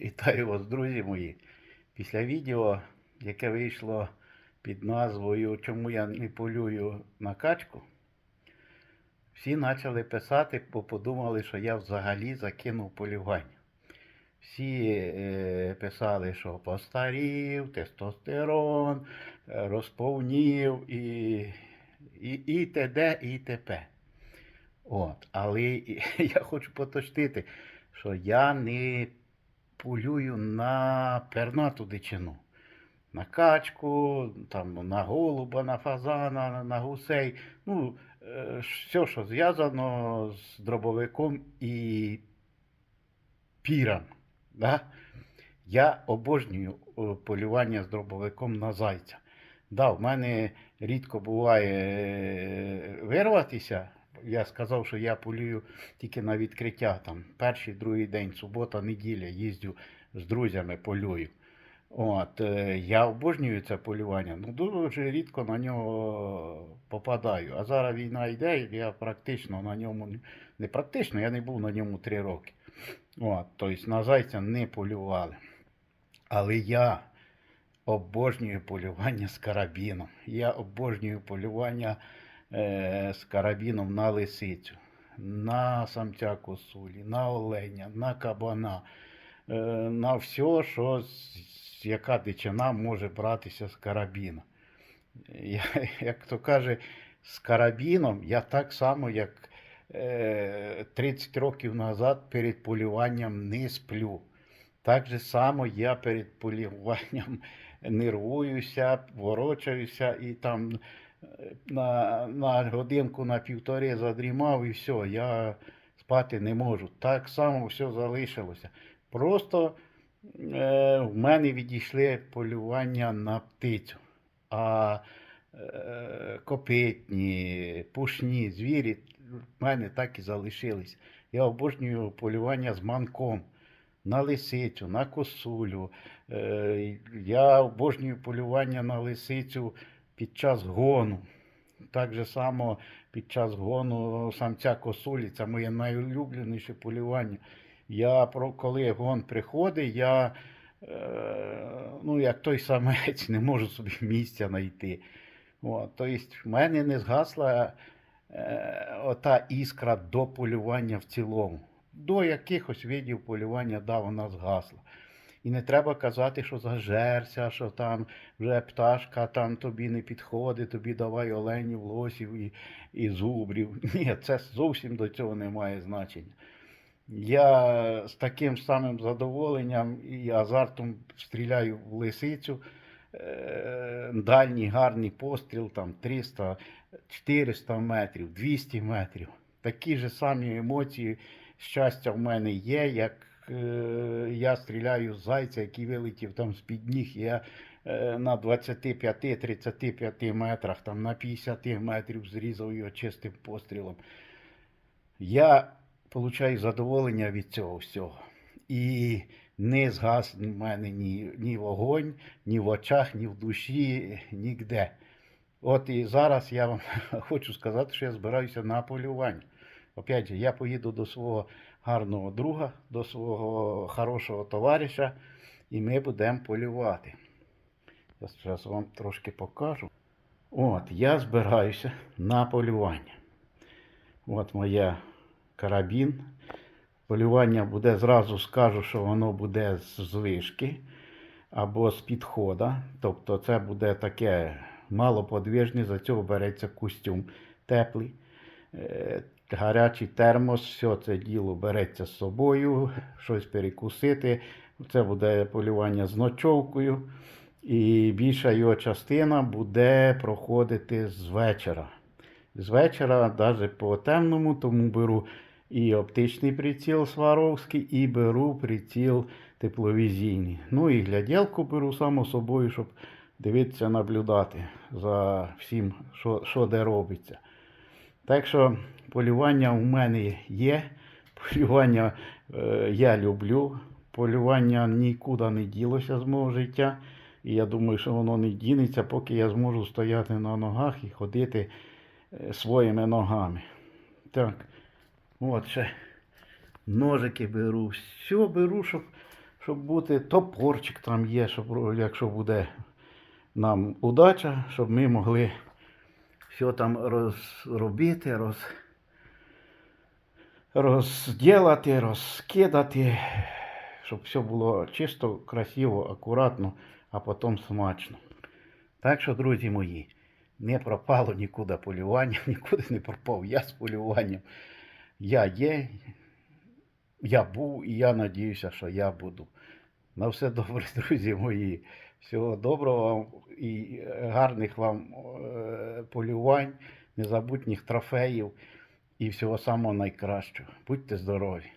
Вітаю вас, друзі мої. Після відео, яке вийшло під назвою Чому я не полюю на качку, всі почали писати, бо подумали, що я взагалі закинув полювання. Всі е, писали, що постарів, тестостерон, розповнів і, і, і т.д. і т.п. От. Але я хочу поточнити, що я не полюю на пернату дичину. На качку, там, на голуба, на фазана, на- гусей. Ну, е, все, що зв'язано з дробовиком і піром. Да? Я обожнюю е, полювання з дробовиком на зайця. Да, в мене рідко буває е, вирватися. Я сказав, що я полюю тільки на відкриття. Там, перший, другий день, субота, неділя їздю з друзями полюю. От, е, я обожнюю це полювання, ну дуже рідко на нього попадаю. А зараз війна йде, я практично на ньому не- практично, я не був на ньому три роки. От, тобто на зайця не полювали. Але я обожнюю полювання з карабіном. Я обожнюю полювання з карабіном на лисицю, на самця косулі, на оленя, на кабана, е, на все, що яка дичина може братися з карабіна. Я, як то каже, з карабіном я так само, як е, 30 років назад перед полюванням не сплю. Так же само я перед полюванням нервуюся, ворочаюся і там е, на, на годинку, на півтори задрімав і все, я спати не можу. Так само все залишилося. Просто е, в мене відійшли полювання на птицю. А е, копитні, пушні звірі в мене так і залишились. Я обожнюю полювання з манком на лисицю, на косулю. Е, Я обожнюю полювання на лисицю під час гону. Так же само під час гону самця косулі, це моє найулюбленіше полювання. Я про коли гон приходить, я е, ну, як той самець не можу собі місця знайти. Тобто в мене не згасла е, ота іскра до полювання в цілому. До якихось видів полювання, да, вона згасла. І не треба казати, що зажерся, що там вже пташка там тобі не підходить, тобі давай оленів, лосів і, і зубрів. Ні, це зовсім до цього не має значення. Я з таким самим задоволенням і азартом стріляю в лисицю. Е, Дальній гарний постріл, там 300, 400 метрів, 200 метрів. Такі ж самі емоції, щастя в мене є, як я стріляю з зайця, який вилетів там з-під ніг. Я е, на 25-35 метрах, там на 50 метрів зрізав його чистим пострілом. Я получаю задоволення від цього всього. І не згас в мене ні, ні вогонь, ні в очах, ні в душі, ніде. От і зараз я вам хочу сказати, що я збираюся на полювання. Опять же, я поїду до свого гарного друга, до свого хорошого товариша, і ми будемо полювати. Я зараз вам трошки покажу. От, я збираюся на полювання. От моя карабін. Полювання буде, зразу скажу, що воно буде з звишки або з підхода. Тобто це буде таке малоподвижне, за цього береться костюм теплий. Гарячий термос, все це діло береться з собою, щось перекусити. Це буде полювання з ночовкою. І більша його частина буде проходити з вечора. З вечора, навіть по темному, тому беру і оптичний приціл Сваровський, і беру приціл тепловізійний. Ну і гляділку беру само собою, щоб дивитися, наблюдати за всім, що, що де робиться. Так що полювання у мене є. Полювання е, я люблю. Полювання нікуди не ділося з мого життя. І я думаю, що воно не дінеться, поки я зможу стояти на ногах і ходити е, своїми ногами. Так, от ще ножики беру. Все беру, щоб, щоб бути, топорчик там є, щоб якщо буде нам удача, щоб ми могли все там розробити, роз, розділати, розкидати, щоб все було чисто, красиво, акуратно, а потім смачно. Так що, друзі мої, не пропало нікуди полювання, нікуди не пропав я з полюванням. Я є, я був і я надіюся, що я буду. На все добре, друзі мої. Всього доброго вам і гарних вам е, полювань, незабутніх трофеїв і всього самого найкращого. Будьте здорові!